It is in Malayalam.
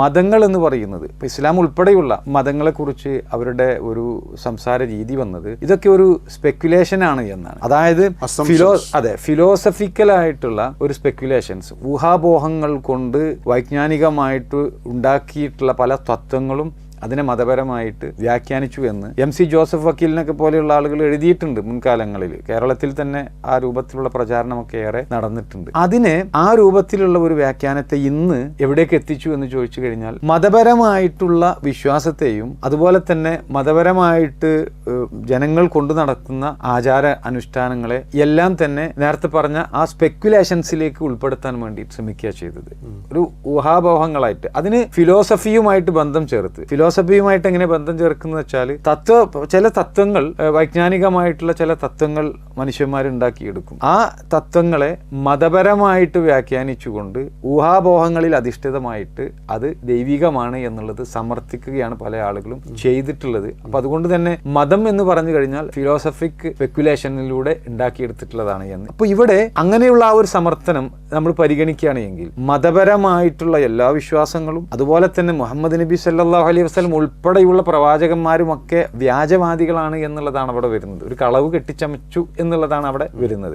മതങ്ങൾ എന്ന് പറയുന്നത്. ഇപ്പൊ ഇസ്ലാം ഉൾപ്പെടെയുള്ള മതങ്ങളെക്കുറിച്ച് അവരുടെ ഒരു സംസാര രീതി വന്നത് ഇതൊക്കെ ഒരു സ്പെക്കുലേഷൻ ആണ് എന്നാണ്. അതായത് ഫിലോ അതെ ഫിലോസഫിക്കൽ ആയിട്ടുള്ള ഒരു സ്പെക്കുലേഷൻസ് ഊഹാപോഹങ്ങൾ കൊണ്ട് വൈജ്ഞാനികമായിട്ട് ഉണ്ടാക്കിയിട്ടുള്ള പല തത്വങ്ങളും അതിനെ മതപരമായിട്ട് വ്യാഖ്യാനിച്ചു എന്ന് എം സി ജോസഫ് വക്കീലിനൊക്കെ പോലെയുള്ള ആളുകൾ എഴുതിയിട്ടുണ്ട് മുൻകാലങ്ങളിൽ. കേരളത്തിൽ തന്നെ ആ രൂപത്തിലുള്ള പ്രചാരണമൊക്കെ ഏറെ നടന്നിട്ടുണ്ട്. അതിനെ ആ രൂപത്തിലുള്ള ഒരു വ്യാഖ്യാനത്തെ ഇന്ന് എവിടേക്ക് എത്തിച്ചു എന്ന് ചോദിച്ചു കഴിഞ്ഞാൽ മതപരമായിട്ടുള്ള വിശ്വാസത്തെയും അതുപോലെ തന്നെ മതപരമായിട്ട് ജനങ്ങൾ കൊണ്ടു നടക്കുന്ന ആചാര അനുഷ്ഠാനങ്ങളെ എല്ലാം തന്നെ നേരത്തെ പറഞ്ഞ ആ സ്പെക്കുലേഷൻസിലേക്ക് ഉൾപ്പെടുത്താൻ വേണ്ടി ശ്രമിക്കുക ചെയ്തത്. ഒരു ഊഹാപോഹങ്ങളായിട്ട്. അതിന് ഫിലോസഫിയുമായിട്ട് ബന്ധം ചേർത്ത്. ഫിലോസഫിയുമായിട്ട് എങ്ങനെ ബന്ധം ചേർക്കുന്നത് വെച്ചാൽ തത്വ ചില തത്വങ്ങൾ വൈജ്ഞാനികമായിട്ടുള്ള ചില തത്വങ്ങൾ മനുഷ്യന്മാരുണ്ടാക്കിയെടുക്കും ആ തത്വങ്ങളെ മതപരമായിട്ട് വ്യാഖ്യാനിച്ചുകൊണ്ട് ഊഹാപോഹങ്ങളിൽ അധിഷ്ഠിതമായിട്ട് അത് ദൈവികമാണ് എന്നുള്ളത് സമർത്ഥിക്കുകയാണ് പല ആളുകളും ചെയ്തിട്ടുള്ളത്. അപ്പൊ അതുകൊണ്ട് തന്നെ മതം എന്ന് പറഞ്ഞു കഴിഞ്ഞാൽ ഫിലോസഫിക് സ്പെക്കുലേഷനിലൂടെ ഉണ്ടാക്കിയെടുത്തിട്ടുള്ളതാണ് എന്ന്. അപ്പൊ ഇവിടെ അങ്ങനെയുള്ള ആ ഒരു സമർത്ഥനം നമ്മൾ പരിഗണിക്കുകയാണ് എങ്കിൽ മതപരമായിട്ടുള്ള എല്ലാ വിശ്വാസങ്ങളും അതുപോലെ തന്നെ മുഹമ്മദ് നബി സല്ലാഹു അലൈഹി വസ്ലം ഉൾപ്പെടെയുള്ള പ്രവാചകന്മാരും ഒക്കെ വ്യാജവാദികളാണ് എന്നുള്ളതാണ് അവിടെ വരുന്നത്. ഒരു കളവ് കെട്ടിച്ചമച്ചു എന്നുള്ളതാണ് അവിടെ വരുന്നത്.